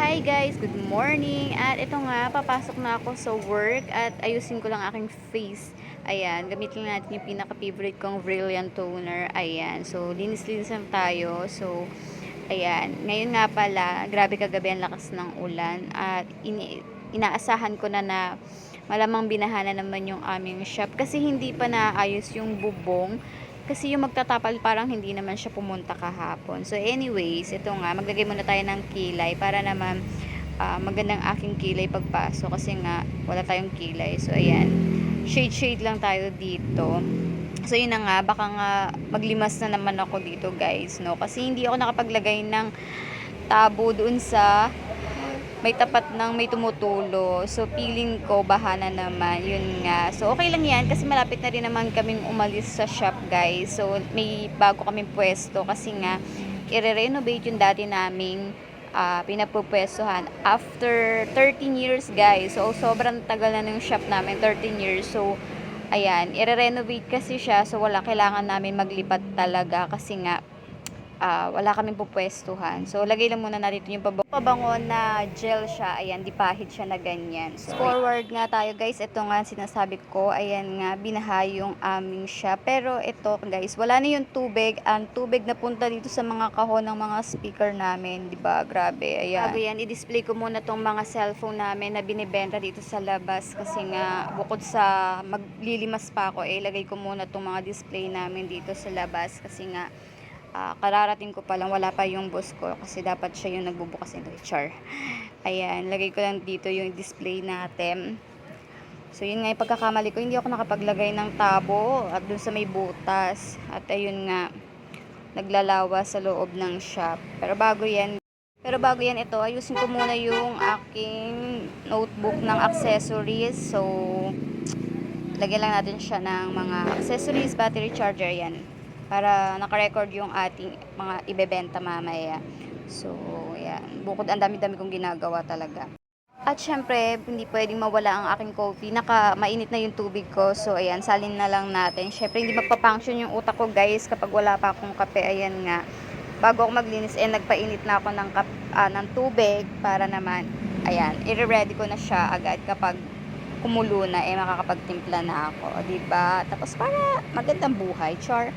Hi guys, good morning. At ito nga, papasok na ako sa work at ayusin ko lang aking face. Ayan, gamitin natin yung pinaka-favorite kong Brilliant Toner. Ayan, so linis-linis lang tayo. So, ayan, ngayon nga pala, grabe kagabi ang lakas ng ulan at ini inaasahan ko na na malamang binahana naman yung aming shop kasi hindi pa naayos yung bubong kasi yung magtatapal parang hindi naman siya pumunta kahapon. So anyways, ito nga, maglagay muna tayo ng kilay para naman ah, magandang aking kilay pagpasok kasi nga wala tayong kilay. So ayan, shade-shade lang tayo dito. So yun na nga, baka nga maglimas na naman ako dito guys, no? Kasi hindi ako nakapaglagay ng tabo doon sa may tapat ng may tumutulo. So, feeling ko, bahana naman. Yun nga. So, okay lang yan kasi malapit na rin naman kaming umalis sa shop, guys. So, may bago kaming pwesto kasi nga, i-renovate yung dati naming uh, pinapupwestuhan after 13 years, guys. So, sobrang tagal na ng shop namin, 13 years. So, ayan, i-renovate kasi siya. So, wala kailangan namin maglipat talaga kasi nga, ah, wala kaming pupwestuhan. So, lagay lang muna natin yung pabango. Pabango na gel siya. Ayan, di pahit siya na ganyan. So, forward nga tayo guys. Ito nga sinasabi ko. Ayan nga, binaha yung aming siya. Pero ito guys, wala na yung tubig. Ang tubig na punta dito sa mga kahon ng mga speaker namin. Di ba? Grabe. Ayan. Bago yan, i-display ko muna tong mga cellphone namin na binibenta dito sa labas. Kasi nga, bukod sa maglilimas pa ako, eh, ilagay ko muna tong mga display namin dito sa labas. Kasi nga, Ah, kararating ko pa lang, wala pa yung boss ko kasi dapat siya yung nagbubukas nito, char. Ayan, lagay ko lang dito yung display natin. So, yun nga yung pagkakamali ko, hindi ako nakapaglagay ng tabo at dun sa may butas. At ayun nga, naglalawa sa loob ng shop. Pero bago yan, pero bago yan ito, ayusin ko muna yung aking notebook ng accessories. So, lagyan lang natin siya ng mga accessories, battery charger yan para naka-record yung ating mga ibebenta mamaya. So, yan. Bukod ang dami-dami kong ginagawa talaga. At syempre, hindi pwedeng mawala ang aking coffee. Naka, mainit na yung tubig ko. So, ayan, salin na lang natin. Syempre, hindi magpa-function yung utak ko, guys, kapag wala pa akong kape. Ayan nga. Bago ako maglinis, eh, nagpainit na ako ng, kap, ah, ng tubig para naman, ayan, i-ready ko na siya agad kapag kumulo na, eh, makakapagtimpla na ako. O, diba? Tapos, para magandang buhay, char.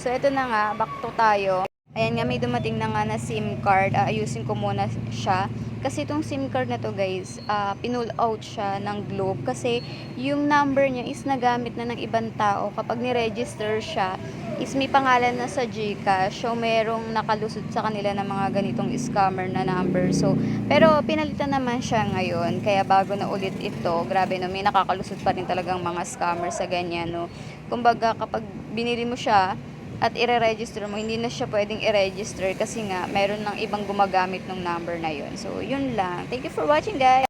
So, ito na nga, back to tayo. Ayan nga, may dumating na nga na SIM card. Ah, ayusin ko muna siya. Kasi itong SIM card na to guys, uh, pinull out siya ng Globe. Kasi yung number niya is nagamit na ng ibang tao. Kapag ni-register siya, is may pangalan na sa Gcash. So, merong nakalusot sa kanila ng mga ganitong scammer na number. So, pero pinalitan naman siya ngayon. Kaya bago na ulit ito, grabe no, may nakakalusot pa rin talagang mga scammer sa ganyan, no. Kumbaga, kapag binili mo siya, at ire-register mo, hindi na siya pwedeng i-register kasi nga meron ng ibang gumagamit ng number na yun. So, yun lang. Thank you for watching guys!